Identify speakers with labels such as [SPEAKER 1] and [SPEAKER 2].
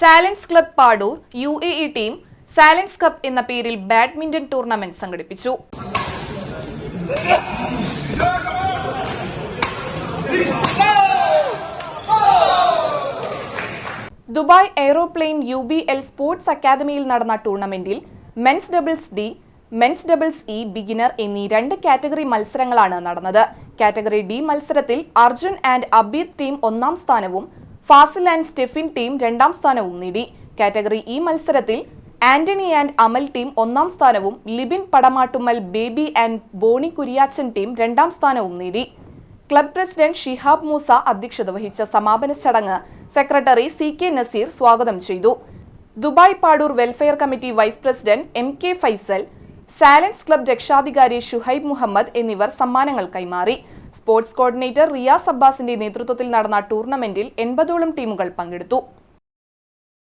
[SPEAKER 1] സാലൻസ് club Padoor U A E team സാലൻസ് cup എന്ന പേരിൽ badminton tournament സംഘടിപ്പിച്ചു. Dubai aeroplane U B L sports അക്കാദമിയിൽ നടന്ന ടൂർണമെന്റിൽ men's doubles D men's doubles E beginner എന്നീ രണ്ട് കാറ്റഗറി മത്സരങ്ങളാണ് നടന്നത്. കാറ്റഗറി ഡി മത്സരത്തിൽ അർജുൻ ആൻഡ് അബീദ് ടീം ഒന്നാം സ്ഥാനവും ഫാസിൽ ആൻഡ് സ്റ്റെഫിൻ ടീം രണ്ടാം സ്ഥാനവും നേടി. കാറ്റഗറി ഇ മത്സരത്തിൽ ആന്റണി ആൻഡ് അമൽ ടീം ഒന്നാം സ്ഥാനവും ലിബിൻ പടമാട്ടുമ്മൽ ബേബി ആൻഡ് ബോണി കുരിയാച്ചൻ ടീം രണ്ടാം സ്ഥാനവും നേടി. ക്ലബ് പ്രസിഡന്റ് ഷിഹാബ് മൂസ അധ്യക്ഷത വഹിച്ച സമാപന ചടങ്ങ് സെക്രട്ടറി സി കെ നസീർ സ്വാഗതം ചെയ്തു. Dubai Padoor welfare committee vice president M K Faisal സാലൻസ് club രക്ഷാധികാരി ഷുഹൈബ് മുഹമ്മദ് എന്നിവർ സമ്മാനങ്ങൾ കൈമാറി. സ്പോർട്സ് കോർഡിനേറ്റർ റിയാസ് അബ്ബാസിന്റെ നേതൃത്വത്തിൽ നടന്ന ടൂർണമെന്റിൽ എൺപതോളം ടീമുകൾ പങ്കെടുത്തു